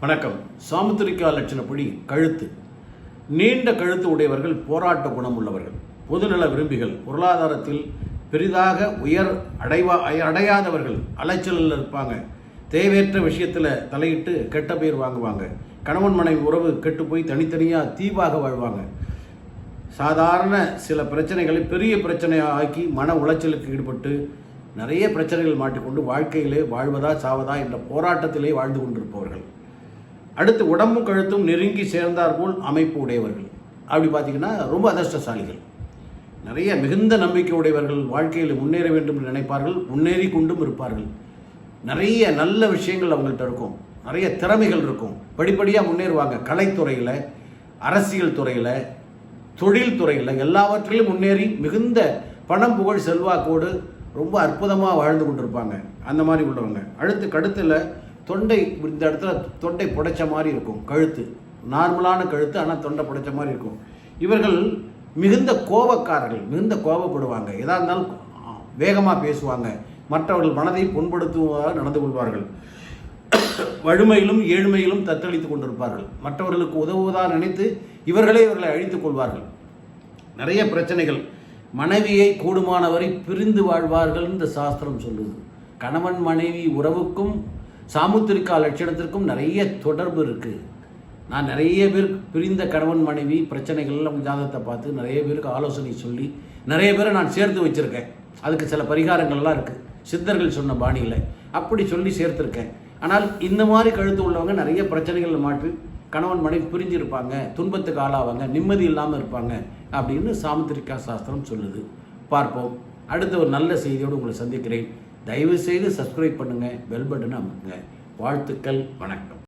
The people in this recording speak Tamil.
வணக்கம். சாமுத்திரிகா லட்சணப்படி கழுத்து. நீண்ட கழுத்து உடையவர்கள் போராட்ட குணம் உள்ளவர்கள் பொதுநல விரும்பிகள் பொருளாதாரத்தில் பெரிதாக உயர் அடைவா அடையாதவர்கள் அலைச்சலில் இருப்பாங்க. தேவையற்ற விஷயத்தில் தலையிட்டு கெட்ட பேர் வாங்குவாங்க. கணவன் மனைவி உறவு கெட்டு போய் தனித்தனியாக தீவாக வாழ்வாங்க. சாதாரண சில பிரச்சனைகளை பெரிய பிரச்சனையாக ஆக்கி மன உளைச்சலுக்கு ஈடுபட்டு நிறைய பிரச்சனைகள் மாட்டிக்கொண்டு வாழ்க்கையிலே வாழ்வதா சாவதா என்ற போராட்டத்திலே வாழ்ந்து கொண்டிருப்பவர்கள். அடுத்து உடம்பும் கழுத்தும் நெருங்கி சேர்ந்தாற்போல் அமைப்பு உடையவர்கள். அப்படி பார்த்தீங்கன்னா ரொம்ப அதிர்ஷ்டசாலிகள். நிறைய மிகுந்த நம்பிக்கை உடையவர்கள் வாழ்க்கையில் முன்னேற வேண்டும் என்று நினைப்பார்கள் முன்னேறி கொண்டும் இருப்பார்கள். நிறைய நல்ல விஷயங்கள் அவங்கள்ட்ட இருக்கும். நிறைய திறமைகள் இருக்கும். படிப்படியாக முன்னேறுவாங்க. கலைத்துறையில் அரசியல் துறையில் தொழில் துறையில் எல்லாவற்றிலும் முன்னேறி மிகுந்த பணம் புகழ் செல்வாக்கோடு ரொம்ப அற்புதமாக வாழ்ந்து கொண்டிருப்பாங்க. அந்த மாதிரி உள்ளவங்க. அடுத்து கழுத்தில் தொண்டை இந்த இடத்துல தொண்டை புடைச்ச மாதிரி இருக்கும் கழுத்து. நார்மலான கழுத்து ஆனால் தொண்டை புடைச்ச மாதிரி இருக்கும். இவர்கள் மிகுந்த கோபக்காரர்கள் மிகுந்த கோபப்படுவாங்க. எதாக இருந்தாலும் வேகமாக பேசுவாங்க. மற்றவர்கள் மனதை புண்படுத்துவதாக நடந்து கொள்வார்கள். வறுமையிலும் ஏழ்மையிலும் தத்தளித்து கொண்டிருப்பார்கள். மற்றவர்களுக்கு உதவுவதாக நினைத்து இவர்களே இவர்களை அழித்துக் கொள்வார்கள். நிறைய பிரச்சனைகள். மனைவியை கூடுமானவரை பிரிந்து வாழ்வார்கள் இந்த சாஸ்திரம் சொல்லுது. கணவன் மனைவி உறவுக்கும் சாமுத்திரிகா லட்சணத்திற்கும் நிறைய தொடர்பு இருக்குது நான் நிறைய பேர் பிரிந்த கணவன் மனைவி பிரச்சனைகள் ஜாதகத்தை பார்த்து நிறைய பேருக்கு ஆலோசனை சொல்லி நிறைய பேரை நான் சேர்த்து வச்சுருக்கேன். அதுக்கு சில பரிகாரங்கள்லாம் இருக்குது சித்தர்கள் சொன்ன பாணியில் அப்படி சொல்லி சேர்த்துருக்கேன். ஆனால் இந்த மாதிரி கழுத்து உள்ளவங்க நிறைய பிரச்சனைகளில் மாற்றி கணவன் மனைவி பிரிஞ்சிருப்பாங்க துன்பத்துக்கு ஆளாவாங்க நிம்மதி இல்லாமல் இருப்பாங்க அப்படின்னு சாமுத்திரிகா சாஸ்திரம் சொல்லுது. பார்ப்போம். அடுத்த ஒரு நல்ல செய்தியோடு உங்களை சந்திக்கிறேன். தயவு செய்து சப்ஸ்கிரைப் பண்ணுங்கள் பெல் பட்டனை அமுக்குங்க. வாழ்த்துக்கள் வணக்கம்.